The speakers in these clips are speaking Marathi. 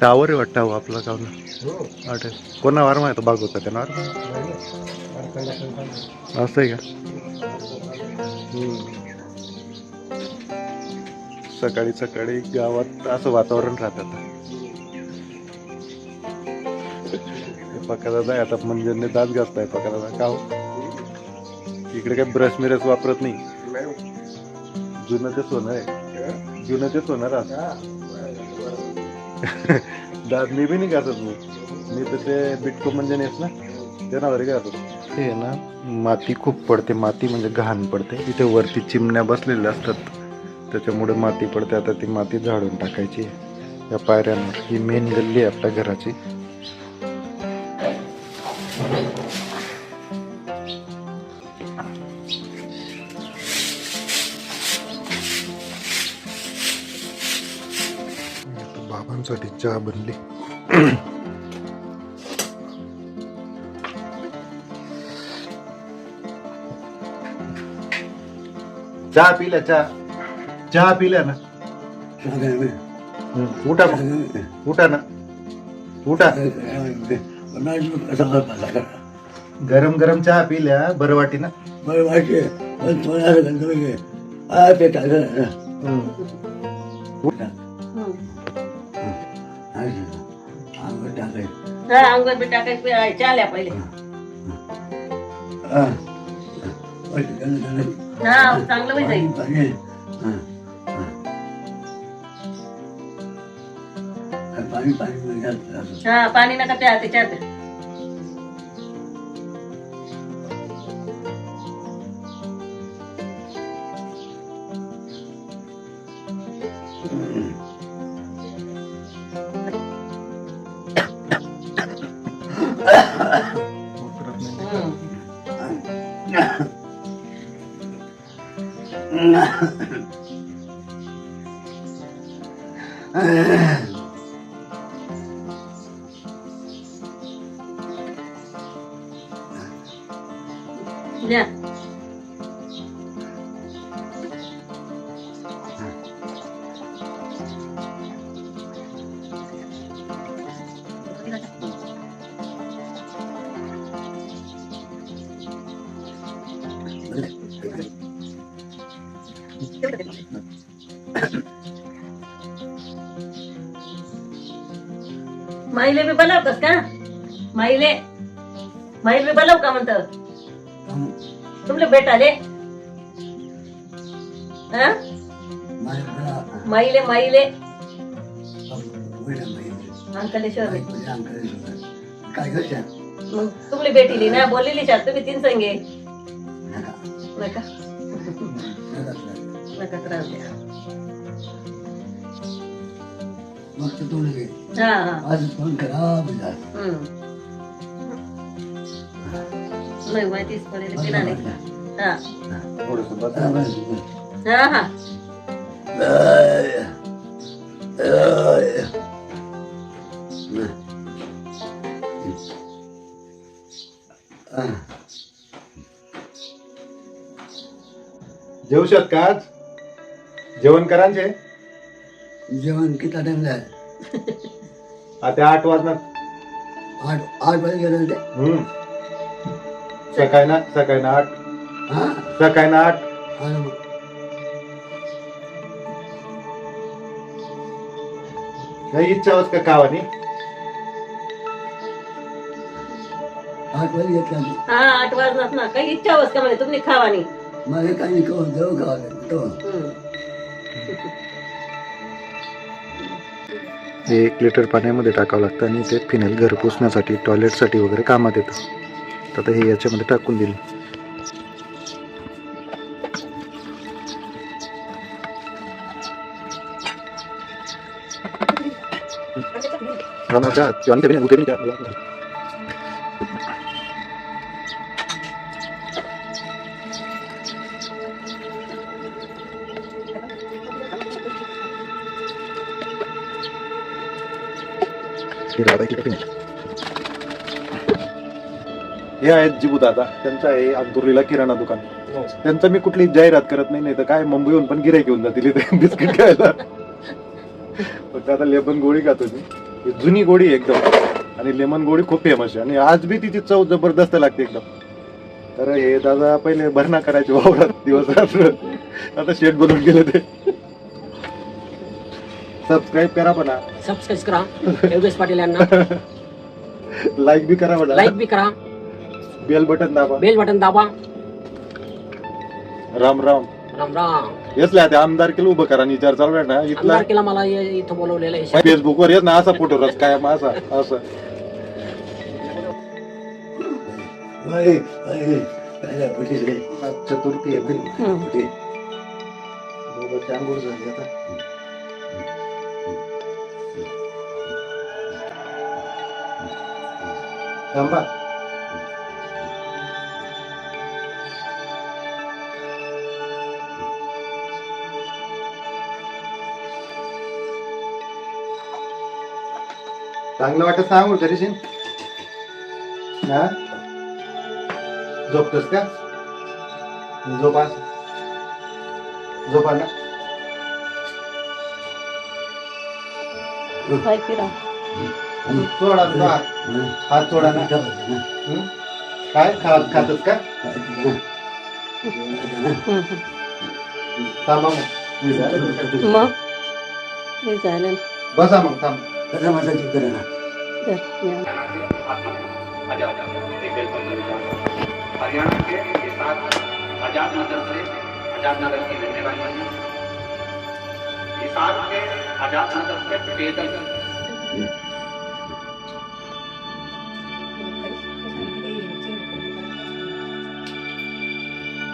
टावर आहे वाटतं हो आपला हो. हॉटेल कोणा वार माहिती बाग होता त्यांना असं आहे का. सकाळी सकाळी गावात असं वातावरण राहतात पकादादा आता मंजनने दात घासताय पकादादा का हो? इकडे काही ब्रश मिरस वापरत नाही. जुनं ते सोनं आहे. जुनं ते सोनं राहत दात मी बी नाही घासत मी मी तर ते बिटको म्हणजे नाहीच ना ते ना घासत ते आहे ना माती खूप पडते माती म्हणजे घाण पडते. इथे वरती चिमण्या बसलेल्या असतात. त्याच्यामुळे माती पडते. आता ती माती झाडून टाकायची. या पायऱ्यांवर. ही मेन गल्ली आहे आपल्या घराची. बाबांसाठी चहा बनली. चहा पिल्या चहा. चहा पिल्या ना. हं, उठा मग. उठा ना. उठा. गरम गरम चहा पिल्या बरं वाटी ना. हं. हा बी टाकायचं चाल्या पहिले. हा चांगलं होईल जाईल पाणी पाणी हा पाणी नका प्या त्याच्यात. हम्म. माईले बी बनवतस का? माईले? माईल बी बनव का म्हणत? तुमले भेटाले? हा? माईले माईले. अंकलेश्वर काय करते मग तुमले भेटिली ना बोललेली शात तुम्ही तीन संगे नका. नका त्रास द्या. मग तू घे हा. हा आज फोन खराब झाला हम्म. नाही माहितीच पडेल पिला नाही हा. थोडंसं बस. हा हा जेवशात का आज? जेवण करांचे जेवण किती टाइम झाला? आता आठ वाजणार. आठ आठ वाजे गेलं ते हम्म. सकाळी ना सकाळी ना आठ. हा? सकाळी ना आठ. हा ना मग. काही इच्छा होत का कावानी आठ वाजे घेतला मी. हा आठ वाजणार ना. काही इच्छा होस का म्हणे तुम्ही खावानी? मला काही करून जाऊ का तो हम्म. हे एक लिटर पाण्यामध्ये टाकावं लागतं आणि ते फिनेल घर पुसण्यासाठी टॉयलेटसाठी वगैरे कामात येतं. तर आता हे याच्यामध्ये टाकून दिलं रामाच्या जेवण हे हे आहेत जिबू दादा. त्यांचं आहे अंतुर्लीला किराणा दुकान. त्यांचं मी कुठली जाहिरात करत नाही नाही तर काय मुंबईहून पण गिराय घेऊन जातील इथे बिस्किट खायला. फक्त आता लेबन गोळी खातो मी. जुनी गोडी एकदम. आणि लेमन गोडी खूप फेमस आहे. आणि आज बी तिची चव जबरदस्त लागते एकदम. तर हे दादा पहिले भरणा करायचे वावरात दिवस रात्र आता शेट बनवून गेले ते. सबस्क्राईब करा म्हणा. सबस्क्राईब करा. योगेश पाटील यांना. लाईक बी करा म्हणा. लाईक बी करा. बेल बटन दाबा. बेल बटन दाबा. राम राम. राम राम. येसल्या ते आमदार केलं उभं करा. आणि विचार चालू आहे ना इथला. आमदार केला मला ये- इथं बोलवलेलं आहे. फेसबुक वर येत ना असा फोटो रस काय असा असं. अरे अरे पहिल्या पुढे रे. चतुर्थी आहे आंघोळ झाली आता. थांबा. चांगलं वाटत ना आंघोळ करीशील हा? झोपतोस का? झोपा झोपा ना हं. हात सोडा ना काय? हं? खात खातच का? थांबा मग झालं बसा मग थांब कसं माझं चित्र ना हरियाणा के के साथ आजाद नगर से आजाद नगर की रहने वाली हैं। हिसार के आजाद नगर से पैदल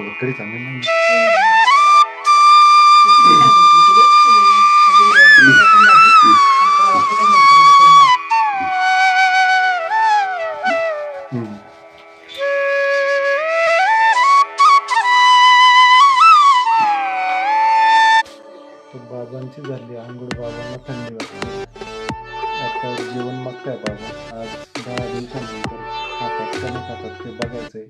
सोबत कधी चांगली नाही हम्म. बाबांची झाली आंघोळ बाबांना थंडी वाटते आता जेवण मग काय बाबा. आज दहा दिवसानंतर खातात का नाही खातात ते बघायचंय.